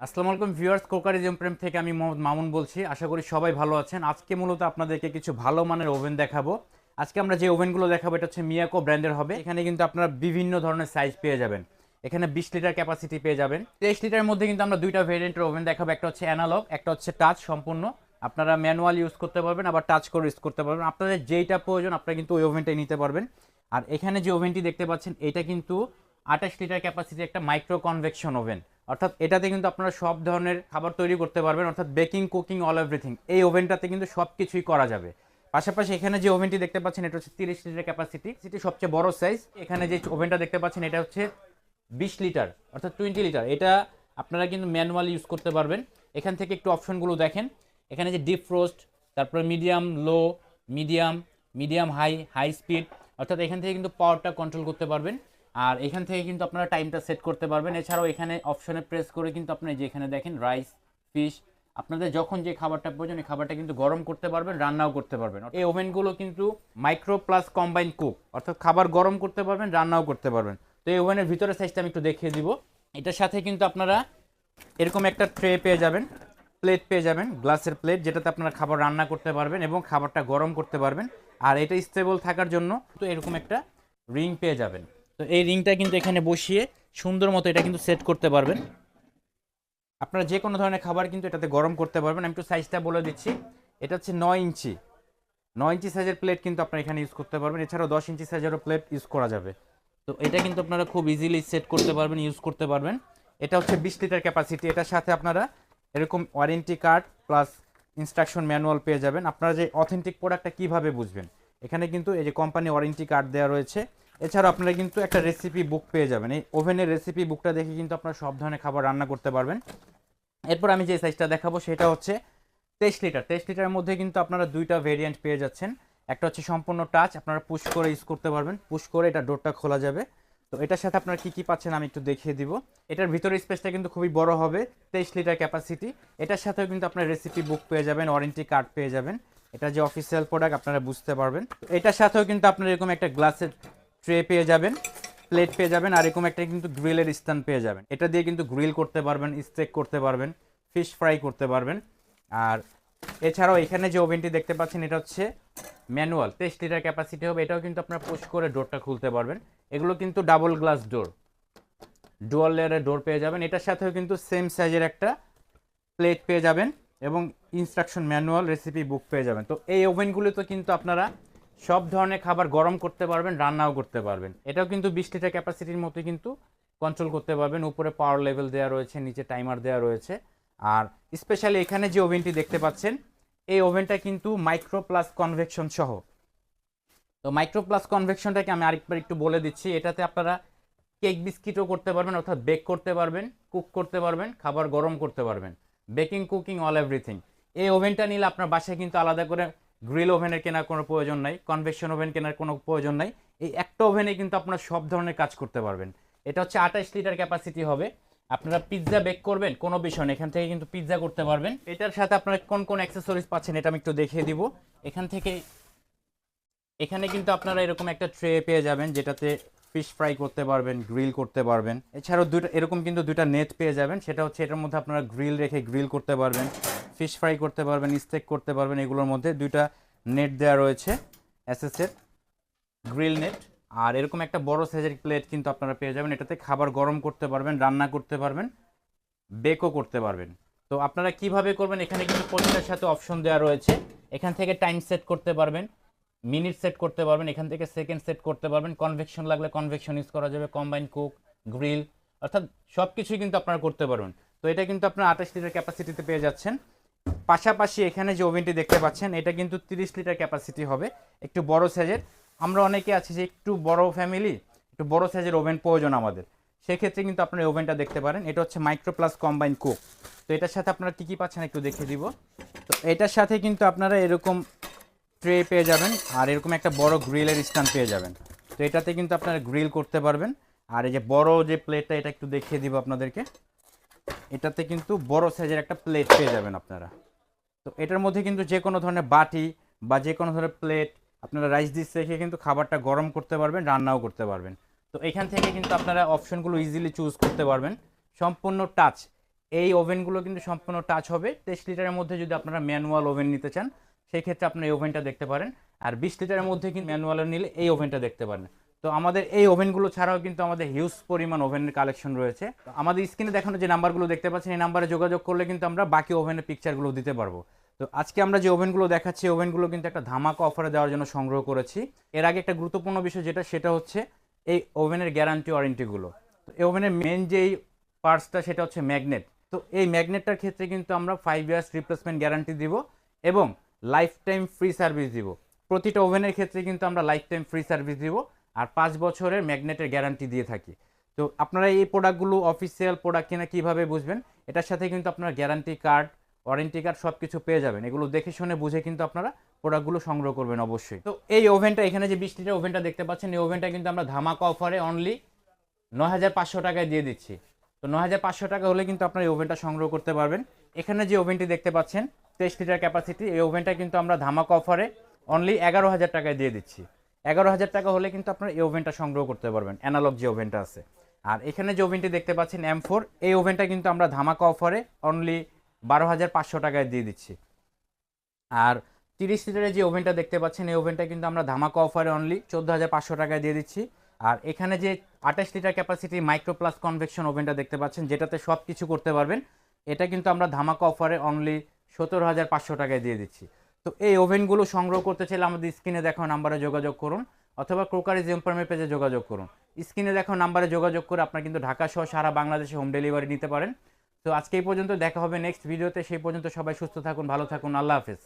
আসসালামু আলাইকুম ভিউয়ার্স, কোকারিজম প্রেম থেকে আমি মোহাম্মদ মামুন বলছি। আশা করি সবাই ভালো আছেন। আজকে মূলত আপনাদেরকে কিছু ভালো মানের ওভেন দেখাবো। আজকে আমরা যে ওভেনগুলো দেখাবো, এটা হচ্ছে মিয়াকো ব্র্যান্ডের হবে। এখানে কিন্তু আপনারা বিভিন্ন ধরনের সাইজ পেয়ে যাবেন। এখানে বিশ লিটার ক্যাপাসিটি পেয়ে যাবেন। তেইশ লিটারের মধ্যে কিন্তু আমরা দুইটা ভেরিয়েন্টের ওভেন দেখাবো। একটা হচ্ছে অ্যানালগ একটা হচ্ছে টাচ সম্পূর্ণ। আপনারা ম্যানুয়াল ইউজ করতে পারবেন, আবার টাচ করে ইউজ করতে পারবেন। আপনাদের যেইটা প্রয়োজন, আপনারা কিন্তু ওই ওভেনটাই নিতে পারবেন। আর এখানে যে ওভেনটি দেখতে পাচ্ছেন, এটা কিন্তু আঠাশ লিটার ক্যাপাসিটি একটা মাইক্রো কনভেকশন ওভেন অর্থাৎ এটাতে কিন্তু আপনারা সব ধরনের খাবার তৈরি করতে পারবেন, অর্থাৎ বেকিং, কুকিং, অল এভরিথিং। এই ওভেনটাতে কিন্তু সব কিছুই করা যাবে। পাশাপাশি এখানে যে ওভেনটি দেখতে পাচ্ছেন, এটা হচ্ছে তিরিশ লিটার ক্যাপাসিটি সেটি সবচেয়ে বড় সাইজ এখানে যে ওভেনটা দেখতে পাচ্ছেন, এটা হচ্ছে বিশ লিটার, অর্থাৎ টোয়েন্টি লিটার। এটা আপনারা কিন্তু ম্যানুয়াল ইউজ করতে পারবেন। এখান থেকে একটু অপশনগুলো দেখেন। এখানে যে ডিপ ফ্রোস্ট তারপরে medium low medium medium high high speed অর্থাৎ এখান থেকে কিন্তু পাওয়ারটা কন্ট্রোল করতে পারবেন। আর এখান থেকে কিন্তু আপনারা টাইমটা সেট করতে পারবেন। এছাড়াও এখানে অপশনে প্রেস করে কিন্তু আপনি যেখানে দেখেন রাইস ফিশ আপনাদের যখন যে খাবারটা প্রয়োজন, এই খাবারটা কিন্তু গরম করতে পারবেন, রান্নাও করতে পারবেন। এই ওভেনগুলো কিন্তু মাইক্রো প্লাস কম্বাইন কুক অর্থাৎ খাবার গরম করতে পারবেন, রান্নাও করতে পারবেন। তো এই ওভেনের ভিতরে সাইজটা আমি একটু দেখিয়ে দিব। এটার সাথে কিন্তু আপনারা এরকম একটা ট্রে পেয়ে যাবেন প্লেট পেয়ে যাবেন গ্লাসের প্লেট যেটাতে আপনারা খাবার রান্না করতে পারবেন এবং খাবারটা গরম করতে পারবেন। আর এটা স্টেবল থাকার জন্য তো এরকম একটা রিং পেয়ে যাবেন। তো এই রিংটা কিন্তু এখানে বসিয়ে সুন্দর মতো এটা কিন্তু সেট করতে পারবেন। আপনারা যে কোনো ধরনের খাবার কিন্তু এটাতে গরম করতে পারবেন। আমি একটু সাইজটা বলে দিচ্ছি। এটা হচ্ছে নয় ইঞ্চি। নয় ইঞ্চি সাইজের প্লেট কিন্তু আপনারা এখানে ইউজ করতে পারবেন। এছাড়াও দশ ইঞ্চি সাইজেরও প্লেট ইউজ করা যাবে। তো এটা কিন্তু আপনারা খুব ইজিলি সেট করতে পারবেন ইউজ করতে পারবেন। এটা হচ্ছে বিশ লিটার ক্যাপাসিটি এটার সাথে আপনারা এরকম warranty card plus instruction manual পেয়ে যাবেন। আপনারা যে অথেন্টিক প্রোডাক্টটা কীভাবে বুঝবেন? এখানে কিন্তু এই যে কোম্পানি ওয়ারেন্টি কার্ড দেওয়া রয়েছে। এছাড়াও আপনারা কিন্তু একটা রেসিপি বুক পেয়ে যাবেন। এই ওভেনের রেসিপি বুকটা দেখে কিন্তু আপনারা সব ধরনের খাবার রান্না করতে পারবেন। এরপর আমি যে সাইজটা দেখাবো সেটা হচ্ছে তেইশ লিটার তেইশ লিটারের মধ্যে কিন্তু আপনারা দুইটা ভেরিয়েন্ট পেয়ে যাচ্ছেন। একটা হচ্ছে সম্পূর্ণ টাচ আপনারা পুশ করে ইউজ করতে পারবেন। পুশ করে এটা ডোরটা খোলা যাবে। তো এটার সাথে আপনারা কী কী পাচ্ছেন আমি একটু দেখিয়ে দিব। এটার ভিতরে স্পেসটা কিন্তু খুবই বড় হবে, তেইশ লিটার ক্যাপাসিটি এটার সাথেও কিন্তু আপনার রেসিপি বুক পেয়ে যাবেন ওয়ারেন্টি কার্ড পেয়ে যাবেন। এটা যে অফিসিয়াল প্রোডাক্ট আপনারা বুঝতে পারবেন। এটার সাথেও কিন্তু আপনারা এরকম একটা গ্লাসের ট্রে পেয়ে যাবেন প্লেট পেয়ে যাবেন, আর এরকম একটা কিন্তু গ্রিলের স্থান পেয়ে যাবেন। এটা দিয়ে কিন্তু গ্রিল করতে পারবেন স্টেক করতে পারবেন ফিশ ফ্রাই করতে পারবেন। আর এছাড়াও এখানে যে ওভেনটি দেখতে পাচ্ছেন, এটা হচ্ছে ম্যানুয়াল তেইশ লিটার ক্যাপাসিটি হবে। এটাও কিন্তু আপনার পুশ করে ডোরটা খুলতে পারবেন। এগুলো কিন্তু ডাবল গ্লাস ডোর ডুয়াল লেয়ারের ডোর পেয়ে যাবেন। এটার সাথেও কিন্তু সেম সাইজের একটা প্লেট পেয়ে যাবেন এবং ইনস্ট্রাকশন ম্যানুয়াল রেসিপি বুক পেয়ে যাবেন। তো এই ওভেনগুলোতে কিন্তু আপনারা সব ধরনের খাবার গরম করতে পারবেন, রান্নাও করতে পারবেন। এটাও কিন্তু বিশ লিটার ক্যাপাসিটির মতো কিন্তু কন্ট্রোল করতে পারবেন। উপরে পাওয়ার লেভেল দেওয়া রয়েছে, নিচে টাইমার দেওয়া রয়েছে। আর স্পেশালি এখানে যে ওভেনটি দেখতে পাচ্ছেন, এই ওভেনটা কিন্তু মাইক্রো প্লাস কনভেকশন সহ। তো মাইক্রো প্লাস কনভেকশনটাকে আমি আরেকবার একটু বলে দিচ্ছি। এটাতে আপনারা কেক বিস্কিটও করতে পারবেন, অর্থাৎ বেক করতে পারবেন কুক করতে পারবেন, খাবার গরম করতে পারবেন। বেকিং কুকিং অল এভরিথিং এই ওভেনটা নিলে আপনার বাসায় কিন্তু আলাদা করে গ্রিল ওভেনের কেনার কোনো প্রয়োজন নাই কনভেকশন ওভেন কেনার কোনো প্রয়োজন নাই। এই একটা ওভেনে কিন্তু আপনারা সব ধরনের কাজ করতে পারবেন। এটা হচ্ছে আঠাশ লিটার ক্যাপাসিটি হবে। আপনারা পিৎজা বেক করবেন, কোনো বিষয় এখান থেকে কিন্তু পিৎজা করতে পারবেন। এটার সাথে আপনারা কোন কোন অ্যাক্সেসরিজ পাচ্ছেন এটা আমি একটু দেখিয়ে দিব। এখান থেকে, এখানে কিন্তু আপনারা এরকম একটা ট্রে পেয়ে যাবেন, যেটাতে ফিশ ফ্রাই করতে পারবেন, গ্রিল করতে পারবেন। এছাড়াও দুটো এরকম কিন্তু দুইটা নেট পেয়ে যাবেন। সেটা হচ্ছে এটার মধ্যে আপনারা গ্রিল রেখে গ্রিল করতে পারবেন, ফিশ ফ্রাই করতে পারবেন, স্টেক করতে পারবেন, এগুলোর মধ্যে দুইটা নেট দেওয়া রয়েছে এসএসের গ্রিল নেট। আর এরকম একটা বড় সাইজের প্লেট কিন্তু আপনারা পেয়ে যাবেন। এটাতে খাবার গরম করতে পারবেন, রান্না করতে পারবেন, বেকও করতে পারবেন। তো আপনারা কীভাবে করবেন, এখানে কিন্তু প্রতিটার সাথে অপশন দেওয়া রয়েছে। এখান থেকে টাইম সেট করতে পারবেন। মিনিট সেট করতে পারবেন, এখান থেকে সেকেন্ড সেট করতে পারবেন। কনভেকশন লাগলে কনভেকশন ইউজ করা যাবে, কম্বাইন কুক, গ্রিল, অর্থাৎ সব কিছুই কিন্তু আপনারা করতে পারবেন। তো এটা কিন্তু আপনার আঠাশ লিটার ক্যাপাসিটিতে পেয়ে যাচ্ছেন। পাশাপাশি এখানে যে ওভেনটি দেখতে পাচ্ছেন, এটা কিন্তু তিরিশ লিটার ক্যাপাসিটি হবে, একটু বড় সাইজের। আমরা অনেকে আছি যে একটু বড় ফ্যামিলি, একটু বড় সাইজের ওভেন প্রয়োজন আমাদের। সেক্ষেত্রে কিন্তু আপনার এই ওভেনটা দেখতে পারেন, এটা হচ্ছে মাইক্রো প্লাস কম্বাইন কুক। তো এটার সাথে আপনারা কী কী পাচ্ছেন একটু দেখিয়ে দিব। তো এটার সাথে কিন্তু আপনারা এরকম ট্রে পেয়ে যাবেন, আর এরকম একটা বড় গ্রিলের স্ট্যান্ড পেয়ে যাবেন। তো এটাতে কিন্তু আপনারা গ্রিল করতে পারবেন। আর এই যে বড় যে প্লেটটা, এটা একটু দেখিয়ে দিব আপনাদেরকে। এটাতে কিন্তু বড় সাইজের একটা প্লেট পেয়ে যাবেন আপনারা। তো এটার মধ্যে কিন্তু যে কোনো ধরনের বাটি বা যে কোনো ধরনের প্লেট, আপনারা রাইস ডিশ রেখে কিন্তু খাবারটা গরম করতে পারবেন, রান্নাও করতে পারবেন। তো এখান থেকে কিন্তু আপনারা অপশনগুলো ইজিলি চুজ করতে পারবেন। সম্পূর্ণ টাচ এই ওভেনগুলো কিন্তু সম্পূর্ণ টাচ হবে। তেইশ লিটারের মধ্যে যদি আপনারা ম্যানুয়াল ওভেন নিতে চান সেই ক্ষেত্রে আপনার এই ওভেনটা দেখতে পারেন। আর বিশ লিটারের মধ্যে কিন্তু ম্যানুয়াল নিলে এই ওভেনটা দেখতে পারেন। তো আমাদের এই ওভেনগুলো ছাড়াও কিন্তু আমাদের হিউজ পরিমাণ ওভেনের কালেকশন রয়েছে। আমাদের স্ক্রিনে দেখানো যে নাম্বারগুলো দেখতে পাচ্ছেন, এই নাম্বারে যোগাযোগ করলে কিন্তু আমরা বাকি ওভেনের পিকচারগুলো দিতে পারব। তো আজকে আমরা যে ওভেনগুলো দেখাচ্ছি ওভেনগুলো কিন্তু একটা ধামাকা অফারে দেওয়ার জন্য সংগ্রহ করেছি। এর আগে একটা গুরুত্বপূর্ণ বিষয় যেটা, সেটা হচ্ছে এই ওভেনের গ্যারান্টি ওয়ারেন্টিগুলো তো এই ওভেনের মেন যেই পার্টসটা সেটা হচ্ছে ম্যাগনেট তো এই ম্যাগনেটটার ক্ষেত্রে কিন্তু আমরা ফাইভ ইয়ার্স রিপ্লেসমেন্ট গ্যারান্টি দিব এবং লাইফ টাইম ফ্রি সার্ভিস দিব। প্রতিটা ওভেনের ক্ষেত্রে কিন্তু আমরা লাইফ টাইম ফ্রি সার্ভিস দিব আর পাঁচ বছরের ম্যাগনেটের গ্যারান্টি দিয়ে থাকি। তো আপনারা এই প্রোডাক্টগুলো অফিসিয়াল প্রোডাক্ট কিনা কীভাবে বুঝবেন? এটার সাথে কিন্তু আপনারা গ্যারান্টি কার্ড ওয়ারেন্টি কার্ড সব কিছু পেয়ে যাবেন। এগুলো দেখে শুনে বুঝে কিন্তু আপনারা প্রোডাক্টগুলো সংগ্রহ করবেন অবশ্যই। তো এই ওভেনটা, এখানে যে বিশ লিটার ওভেনটা দেখতে পাচ্ছেন, এই ওভেনটা কিন্তু আমরা ধামাকা অফারে অনলি নয় হাজার পাঁচশো টাকায় দিয়ে দিচ্ছি। তো নয় হাজার পাঁচশো টাকা হলে কিন্তু আপনার এই ওভেনটা সংগ্রহ করতে পারবেন। এখানে যে ওভেনটি দেখতে পাচ্ছেন তেইশ লিটার ক্যাপাসিটি এই ওভেনটা কিন্তু আমরা ধামাকা অফারে অনলি এগারো হাজার টাকায় দিয়ে দিচ্ছি। এগারো হাজার টাকা হলে কিন্তু আপনার এই ওভেনটা সংগ্রহ করতে পারবেন অ্যানালগ যে ওভেনটা আছে। আর এখানে যে ওভেনটি দেখতে পাচ্ছেন এম ফোর এই ওভেনটা কিন্তু আমরা ধামাকা অফারে অনলি বারো হাজার পাঁচশো টাকায় দিয়ে দিচ্ছি। আর তিরিশ লিটারের যে ওভেনটা দেখতে পাচ্ছেন, এই ওভেনটা কিন্তু আমরা ধামাকা অফারে অনলি চোদ্দ হাজার পাঁচশো টাকায় দিয়ে দিচ্ছি। আর এখানে যে আঠাশ litre capacity micro plus convection ওভেনটা দেখতে পাচ্ছেন, যেটাতে সব কিছু করতে পারবেন, এটা কিন্তু আমরা ধামাকা অফারে অনলি সতেরো হাজার পাঁচশো টাকায় দিয়ে দিচ্ছি। তো এই ওভেনগুলো সংগ্রহ করতে চাইলে আমাদের স্ক্রিনে দেখো নাম্বারে যোগাযোগ করুন, অথবা ক্রোকারি জেম্পারমের পেজে যোগাযোগ করুন। স্ক্রিনে দেখো নাম্বারে যোগাযোগ করে আপনার কিন্তু ঢাকা সহ সারা বাংলাদেশে হোম ডেলিভারি নিতে পারেন। তো আজকে এই পর্যন্ত দেখা হবে নেক্সট ভিডিওতে, সেই পর্যন্ত সবাই সুস্থ থাকুন, ভালো থাকুন, আল্লাহ হাফেজ।